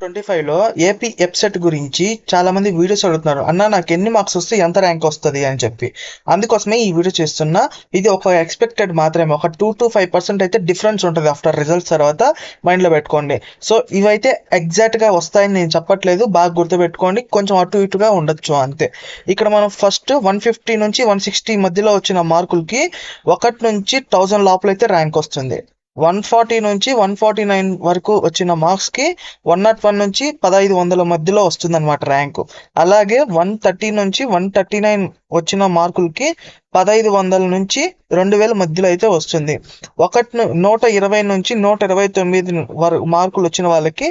Twenty ఫైవ్లో AP EAPCET గురించి చాలా మంది వీడియోస్ అడుగుతున్నారు. అన్న నాకు ఎన్ని మార్క్స్ వస్తే ఎంత ర్యాంక్ వస్తుంది? అని చెప్పి. అందుకోసమే ఈ వీడియో చేస్తున్నా. ఇది ఒక ఎక్స్పెక్టెడ్ మాత్రమే. ఒక టూ టు ఫైవ్ పర్సెంట్ అయితే డిఫరెన్స్ ఉంటుంది ఆఫ్టర్ రిజల్ట్స్ తర్వాత మైండ్లో పెట్టుకోండి. సో ఇవైతే ఎగ్జాక్ట్గా వస్తాయని నేను చెప్పట్లేదు. బాగా గుర్తుపెట్టుకోండి. కొంచెం అటు ఇటుగా ఉండొచ్చు అంతే. ఇక్కడ మనం ఫస్ట్ వన్ ఫిఫ్టీ నుంచి వన్ సిక్స్టీ మధ్యలో వచ్చిన మార్కులకి ఒకటి నుంచి థౌజండ్ లోపల అయితే ర్యాంక్ వస్తుంది. వన్ ఫార్టీ నుంచి వన్ ఫార్టీ నైన్ వరకు వచ్చిన మార్క్స్కి వన్ నాట్ వన్ నుంచి పదహైదు వందల మధ్యలో వస్తుంది అనమాట ర్యాంకు. అలాగే వన్ థర్టీ నుంచి వన్ థర్టీ నైన్ వచ్చిన మార్కులకి పదహైదు వందల నుంచి రెండు వేల మధ్యలో అయితే వస్తుంది. ఒకటి నూట ఇరవై నుంచి నూట ఇరవై తొమ్మిది వరకు మార్కులు వచ్చిన వాళ్ళకి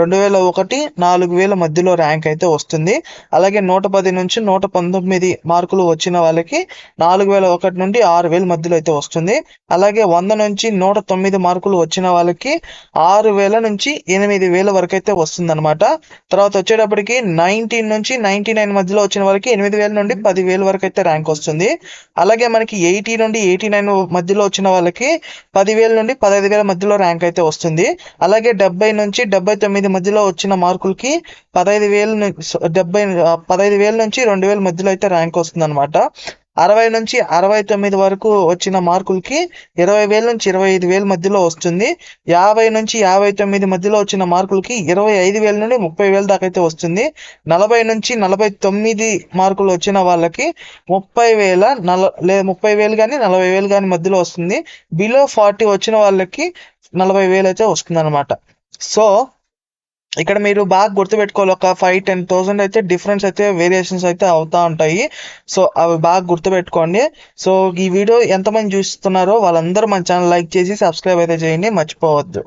రెండు వేల ఒకటి నాలుగు వేల మధ్యలో ర్యాంక్ అయితే వస్తుంది. అలాగే నూట పది నుంచి నూట పంతొమ్మిది మార్కులు వచ్చిన వాళ్ళకి నాలుగు వేల ఒకటి నుండి ఆరు వేల మధ్యలో అయితే వస్తుంది. అలాగే వంద నుంచి నూట తొమ్మిది మార్కులు వచ్చిన వాళ్ళకి ఆరు వేల నుంచి ఎనిమిది వేల వరకు అయితే వస్తుంది అనమాట తర్వాత వచ్చేటప్పటికి నైన్టీన్ నుంచి నైన్టీ నైన్ మధ్యలో వచ్చిన వాళ్ళకి ఎనిమిది వేల నుండి పది వేల వరకు అయితే ర్యాంక్ వస్తుంది. అలాగే మనకి ఎయిటీ నుండి ఎయిటీ నైన్ మధ్యలో వచ్చిన వాళ్ళకి పదివేల నుండి పదహైదు వేల మధ్యలో ర్యాంక్ అయితే వస్తుంది. అలాగే డెబ్బై నుంచి డెబ్బై తొమ్మిది మధ్యలో వచ్చిన మార్కులకి పదహైదు వేల డెబ్బై పదహైదు వేల నుంచి రెండు వేల మధ్యలో అయితే ర్యాంక్ వస్తుంది అనమాట అరవై నుంచి అరవై తొమ్మిది వరకు వచ్చిన మార్కులకి ఇరవై వేల నుంచి ఇరవై ఐదు వేల మధ్యలో వస్తుంది. యాభై నుంచి యాభై తొమ్మిది మధ్యలో వచ్చిన మార్కులకి ఇరవై ఐదు వేల నుండి ముప్పై వేల దాకా అయితే వస్తుంది. నలభై నుంచి నలభై తొమ్మిది మార్కులు వచ్చిన వాళ్ళకి ముప్పై వేల నల లేదా ముప్పై వేలు కానీ నలభై వేలు కానీ మధ్యలో వస్తుంది. బిలో ఫార్టీ వచ్చిన వాళ్ళకి నలభై వేలు అయితే వస్తుంది అనమాట సో ఇక్కడ మీరు బాగా గుర్తుపెట్టుకోవాలి. ఒక ఫైవ్ టెన్ థౌసండ్ అయితే డిఫరెన్స్ అయితే వేరియేషన్స్ అయితే అవుతా ఉంటాయి. సో అవి బాగా గుర్తుపెట్టుకోండి. సో ఈ వీడియో ఎంతమంది చూస్తున్నారో వాళ్ళందరూ మన ఛానల్ లైక్ చేసి సబ్స్క్రైబ్ అయితే చేయండి. మర్చిపోవద్దు.